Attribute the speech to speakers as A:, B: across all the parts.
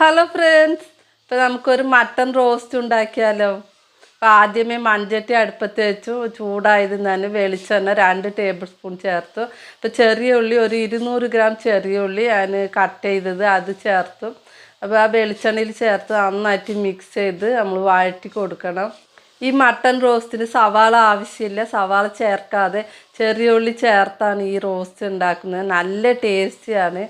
A: Hello friends ഇപ്പം നമുക്കൊരു mutton roast ഉണ്ടാക്കിയാലോ? അപ്പം ആദ്യമേ മൺചട്ടി അടുപ്പത്ത് വെച്ചു. ചൂടായത് തന്നെ വെളിച്ചെണ്ണ രണ്ട് ടേബിൾ സ്പൂൺ ചേർത്തു. അപ്പം ചെറിയ ഉള്ളി ഒരു ഇരുന്നൂറ് ഗ്രാം ചെറിയ ഉള്ളി ഞാൻ കട്ട് ചെയ്തത് അത് ചേർത്തു. അപ്പോൾ ആ വെളിച്ചെണ്ണയിൽ ചേർത്ത് നന്നായിട്ട് മിക്സ് ചെയ്ത് നമ്മൾ വഴറ്റി കൊടുക്കണം. ഈ മട്ടൺ റോസ്റ്റിന് സവാള ആവശ്യമില്ല. സവാള ചേർക്കാതെ ചെറിയ ഉള്ളി ചേർത്താണ് ഈ റോസ്റ്റ് ഉണ്ടാക്കുന്നത്. നല്ല ടേസ്റ്റിയാണ്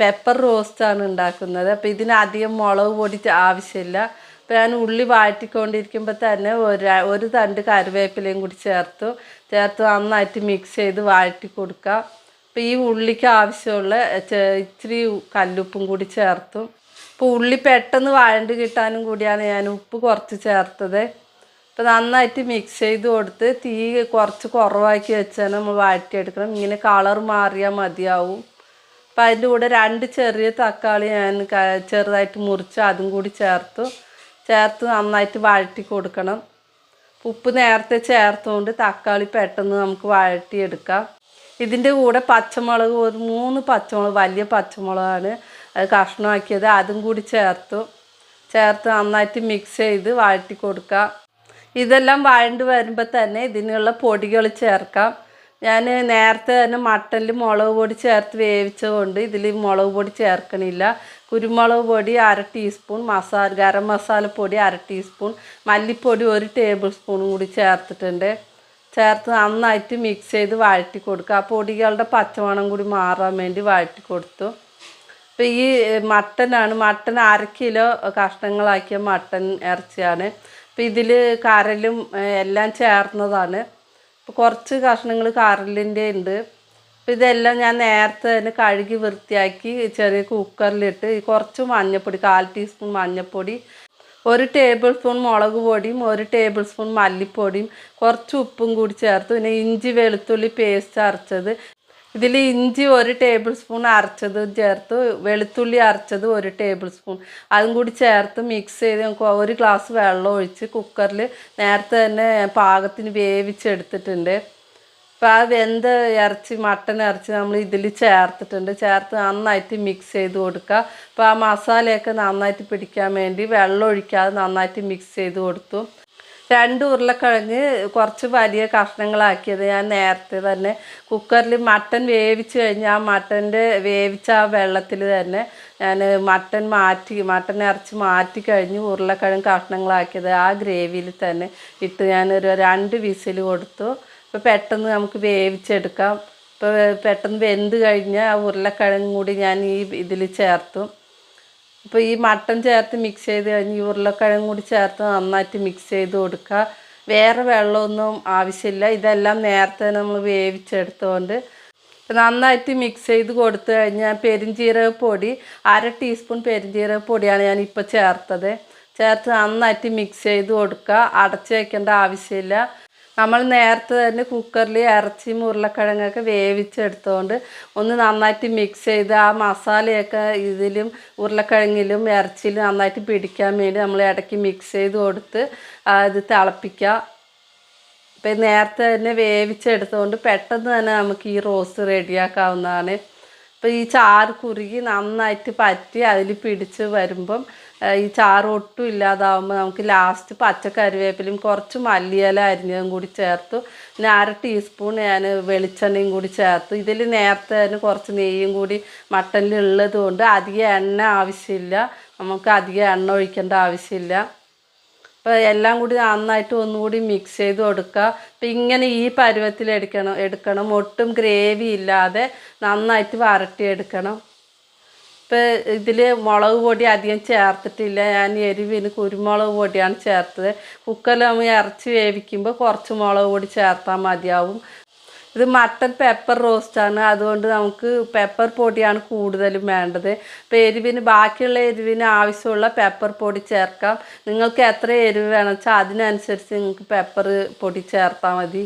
A: പെപ്പർ റോസ്റ്റാണ് ഉണ്ടാക്കുന്നത്. അപ്പോൾ ഇതിന് അധികം മുളക് പൊടിച്ച് ആവശ്യമില്ല. അപ്പോൾ ഞാൻ ഉള്ളി വാഴ്ത്തിക്കൊണ്ടിരിക്കുമ്പോൾ തന്നെ ഒരു ഒരു തണ്ട് കറിവേപ്പിലയും കൂടി ചേർത്തു. ചേർത്ത് നന്നായിട്ട് മിക്സ് ചെയ്ത് വാഴ്ത്തി കൊടുക്കുക അപ്പോൾ ഈ ഉള്ളിക്ക് ആവശ്യമുള്ള ഇച്ചിരി കല്ലുപ്പും കൂടി ചേർത്തു. അപ്പോൾ ഉള്ളി പെട്ടെന്ന് വഴണ്ട് കിട്ടാനും കൂടിയാണ് ഞാൻ ഉപ്പ് കുറച്ച് ചേർത്തത്. അപ്പോൾ നന്നായിട്ട് മിക്സ് ചെയ്ത് കൊടുത്ത് തീ കുറച്ച് കുറവാക്കി വെച്ചാൽ നമ്മൾ വാഴ്ത്തിയെടുക്കണം ഇങ്ങനെ കളർ മാറിയാൽ മതിയാവും. അപ്പം അതിന്റെ കൂടെ രണ്ട് ചെറിയ തക്കാളി ഞാൻ ചെറുതായിട്ട് മുറിച്ച് അതും കൂടി ചേർത്തു. ചേർത്ത് നന്നായിട്ട് വഴറ്റി കൊടുക്കണം. ഉപ്പ് നേരത്തെ ചേർത്തുകൊണ്ട് തക്കാളി പെട്ടെന്ന് നമുക്ക് വഴറ്റിയെടുക്കാം. ഇതിന്റെ കൂടെ പച്ചമുളക് ഒരു മൂന്ന് പച്ചമുളക് വലിയ പച്ചമുളകാണ് അത് കഷ്ണമാക്കിയത്. അതും കൂടി ചേർത്തു. ചേർത്ത് നന്നായിട്ട് മിക്സ് ചെയ്ത് വഴറ്റി കൊടുക്കുക ഇതെല്ലാം വഴണ്ട് വരുമ്പോൾ തന്നെ ഇതിനുള്ള പൊടികൾ ചേർക്കാം. ഞാൻ നേരത്തെ തന്നെ മട്ടനിൽ മുളക് പൊടി ചേർത്ത് വേവിച്ചതുകൊണ്ട് ഇതിൽ മുളക് പൊടി ചേർക്കണില്ല. കുരുമുളക് പൊടി അര ടീസ്പൂൺ മസാല ഗരം മസാലപ്പൊടി അര ടീസ്പൂൺ മല്ലിപ്പൊടി ഒരു ടേബിൾ സ്പൂണും കൂടി ചേർത്തിട്ടുണ്ട്. ചേർത്ത് നന്നായിട്ട് മിക്സ് ചെയ്ത് വഴറ്റി കൊടുക്കുക. ആ പൊടികളുടെ പച്ചമണം കൂടി മാറാൻ വേണ്ടി വഴറ്റി കൊടുത്തു. അപ്പോൾ ഈ മട്ടനാണ്. മട്ടൻ അര കിലോ കഷ്ണങ്ങളാക്കിയ മട്ടൻ ഇറച്ചിയാണ്. അപ്പോൾ ഇതിൽ കരലും എല്ലാം ചേർന്നതാണ്. അപ്പോൾ കുറച്ച് കഷ്ണങ്ങൾ കരലിന്റെ ഉണ്ട് അപ്പോൾ ഇതെല്ലാം ഞാൻ നേരത്തെ തന്നെ കഴുകി വൃത്തിയാക്കി ചെറിയ കുക്കറിലിട്ട് കുറച്ച് മഞ്ഞൾപ്പൊടി കാൽ ടീസ്പൂൺ മഞ്ഞൾപ്പൊടി ഒരു ടേബിൾ സ്പൂൺ മുളക് പൊടിയും ഒരു ടേബിൾ സ്പൂൺ മല്ലിപ്പൊടിയും കുറച്ച് ഉപ്പും കൂടി ചേർത്ത് പിന്നെ ഇഞ്ചി വെളുത്തുള്ളി പേസ്റ്റ് അരച്ചത്. ഇതിൽ ഇഞ്ചി ഒരു ടേബിൾ സ്പൂൺ അരച്ചത് ചേർത്ത് വെളുത്തുള്ളി അരച്ചത് ഒരു ടേബിൾ സ്പൂൺ. അതും കൂടി ചേർത്ത് മിക്സ് ചെയ്ത് നമുക്ക് ഒരു ഗ്ലാസ് വെള്ളം ഒഴിച്ച് കുക്കറിൽ നേരത്തെ തന്നെ പാകത്തിന് വേവിച്ചെടുത്തിട്ടുണ്ട്. അപ്പോൾ ആ വെന്ത ഇറച്ചി മട്ടൻ ഇറച്ചി നമ്മൾ ഇതിൽ ചേർത്തിട്ടുണ്ട്. ചേർത്ത് നന്നായിട്ട് മിക്സ് ചെയ്ത് കൊടുക്കുക. അപ്പോൾ ആ മസാലയൊക്കെ നന്നായിട്ട് പിടിക്കാൻ വേണ്ടി വെള്ളം ഒഴിക്കാതെ നന്നായിട്ട് മിക്സ് ചെയ്ത് കൊടുത്തു. രണ്ട് ഉരുളക്കിഴങ്ങ് കുറച്ച് വലിയ കഷ്ണങ്ങളാക്കിയത് ഞാൻ നേരത്തെ തന്നെ കുക്കറിൽ മട്ടൻ വേവിച്ച് കഴിഞ്ഞ് ആ മട്ടന്റെ വേവിച്ച ആ വെള്ളത്തിൽ തന്നെ ഞാൻ മട്ടൻ മാറ്റി മട്ടൻ ഇറച്ചി മാറ്റി കഴിഞ്ഞ് ഉരുളക്കിഴങ്ങ് കഷ്ണങ്ങളാക്കിയത് ആ ഗ്രേവിയിൽ തന്നെ ഇട്ട് ഞാനൊരു രണ്ട് വിസിൽ കൊടുത്തു. അപ്പോൾ പെട്ടെന്ന് നമുക്ക് വേവിച്ചെടുക്കാം. ഇപ്പോൾ പെട്ടെന്ന് വെന്ത് കഴിഞ്ഞാൽ ആ ഉരുളക്കിഴങ്ങും കൂടി ഞാൻ ഈ ഇതിൽ ചേർത്തു. അപ്പോൾ ഈ മട്ടൻ ചേർത്ത് മിക്സ് ചെയ്ത് കഴിഞ്ഞ് ഉരുളക്കിഴങ്ങും കൂടി ചേർത്ത് നന്നായിട്ട് മിക്സ് ചെയ്ത് കൊടുക്കുക. വേറെ വെള്ളമൊന്നും ആവശ്യമില്ല. ഇതെല്ലാം നേരത്തെ നമ്മൾ വേവിച്ചെടുത്തുകൊണ്ട് നന്നായിട്ട് മിക്സ് ചെയ്ത് കൊടുത്തു കഴിഞ്ഞാൽ പെരിഞ്ജീരക പൊടി അര ടീസ്പൂൺ പെരിഞ്ജീരക പൊടിയാണ് ഞാൻ ഇപ്പോൾ ചേർത്തത്. ചേർത്ത് നന്നായിട്ട് മിക്സ് ചെയ്ത് കൊടുക്കുക. അടച്ച് വയ്ക്കേണ്ട ആവശ്യമില്ല. നമ്മൾ നേരത്തെ തന്നെ കുക്കറിൽ ഇറച്ചിയും ഉരുളക്കിഴങ്ങൊക്കെ വേവിച്ചെടുത്തുകൊണ്ട് ഒന്ന് നന്നായിട്ട് മിക്സ് ചെയ്ത് ആ മസാലയൊക്കെ ഇതിലും ഉരുളക്കിഴങ്ങിലും ഇറച്ചിയിലും നന്നായിട്ട് പിടിക്കാൻ വേണ്ടി നമ്മൾ ഇടയ്ക്ക് മിക്സ് ചെയ്ത് കൊടുത്ത് ഇത് തിളപ്പിക്കുക. ഇപ്പം നേരത്തെ തന്നെ വേവിച്ചെടുത്തുകൊണ്ട് പെട്ടെന്ന് തന്നെ നമുക്ക് ഈ റോസ് റെഡിയാക്കാവുന്നതാണ്. അപ്പോൾ ഈ ചാറ് കുറുകി നന്നായിട്ട് പറ്റി അതിൽ പിടിച്ച് വരുമ്പം ഈ ചാറ് ഒട്ടും ഇല്ലാതാവുമ്പോൾ നമുക്ക് ലാസ്റ്റ് പച്ച കറിവേപ്പിലയും കുറച്ച് മല്ലിയില അരിഞ്ഞതും കൂടി ചേർത്തു. പിന്നെ അര ടീസ്പൂൺ ഞാൻ വെളിച്ചെണ്ണയും കൂടി ചേർത്തു. ഇതിൽ നേരത്തെ തന്നെ കുറച്ച് നെയ്യും കൂടി മട്ടനിൽ ഉള്ളത് കൊണ്ട് അധികം എണ്ണ ആവശ്യമില്ല. നമുക്ക് അധികം എണ്ണ ഒഴിക്കേണ്ട ആവശ്യമില്ല. അപ്പോൾ എല്ലാം കൂടി നന്നായിട്ട് ഒന്നുകൂടി മിക്സ് ചെയ്ത് കൊടുക്കുക അപ്പം ഇങ്ങനെ ഈ പരുവത്തിൽ എടുക്കണം എടുക്കണം. ഒട്ടും ഗ്രേവി ഇല്ലാതെ നന്നായിട്ട് വരട്ടിയെടുക്കണം. ഇപ്പോൾ ഇതിൽ മുളക് പൊടി അധികം ചേർത്തിട്ടില്ല. ഞാൻ എരിവിന് കുരുമുളക് പൊടിയാണ് ചേർത്തത്. കുക്കറിൽ ഇറച്ച് വേവിക്കുമ്പോൾ കുറച്ച് മുളക് പൊടി ചേർത്താൽ മതിയാവും. ഇത് മട്ടൻ പെപ്പർ റോസ്റ്റാണ് അതുകൊണ്ട് നമുക്ക് പെപ്പർ പൊടിയാണ് കൂടുതലും വേണ്ടത്. അപ്പോൾ എരിവിന് ബാക്കിയുള്ള എരിവിന് ആവശ്യമുള്ള പെപ്പർ പൊടി ചേർക്കാം. നിങ്ങൾക്ക് എത്ര എരിവ് വേണം വെച്ചാൽ അതിനനുസരിച്ച് നിങ്ങൾക്ക് പെപ്പർ പൊടി ചേർത്താൽ മതി.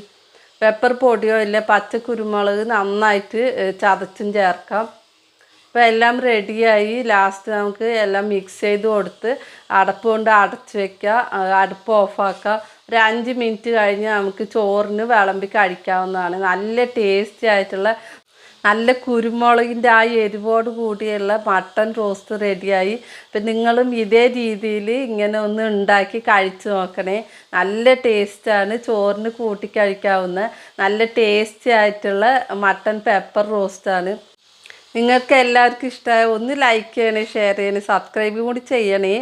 A: പെപ്പർ പൊടിയോ ഇല്ല പച്ച കുരുമുളക് നന്നായിട്ട് ചതച്ചും ചേർക്കാം. അപ്പോൾ എല്ലാം റെഡിയായി. ലാസ്റ്റ് നമുക്ക് എല്ലാം മിക്സ് ചെയ്ത് കൊടുത്ത് അടപ്പ് കൊണ്ട് അടച്ച് വെക്കുക അടുപ്പ് ഓഫാക്കുക ഒരു അഞ്ച് മിനിറ്റ് കഴിഞ്ഞ് നമുക്ക് ചോറിന് വിളമ്പി കഴിക്കാവുന്നതാണ്. നല്ല ടേസ്റ്റി ആയിട്ടുള്ള നല്ല കുരുമുളകിന്റെ ആ എരിവോട് കൂടിയുള്ള മട്ടൺ റോസ്റ്റ് റെഡിയായി. അപ്പം നിങ്ങളും ഇതേ രീതിയിൽ ഇങ്ങനെ ഒന്ന് ഉണ്ടാക്കി കഴിച്ചു നോക്കണേ. നല്ല ടേസ്റ്റാണ് ചോറിന് കൂട്ടി കഴിക്കാവുന്ന. നല്ല ടേസ്റ്റി ആയിട്ടുള്ള മട്ടൺ പെപ്പർ റോസ്റ്റാണ് നിങ്ങൾക്ക് എല്ലാവർക്കും ഇഷ്ടമായ ഒന്ന് ലൈക്ക് ചെയ്യണേ ഷെയർ ചെയ്യണേ സബ്സ്ക്രൈബ് കൂടി ചെയ്യണേ.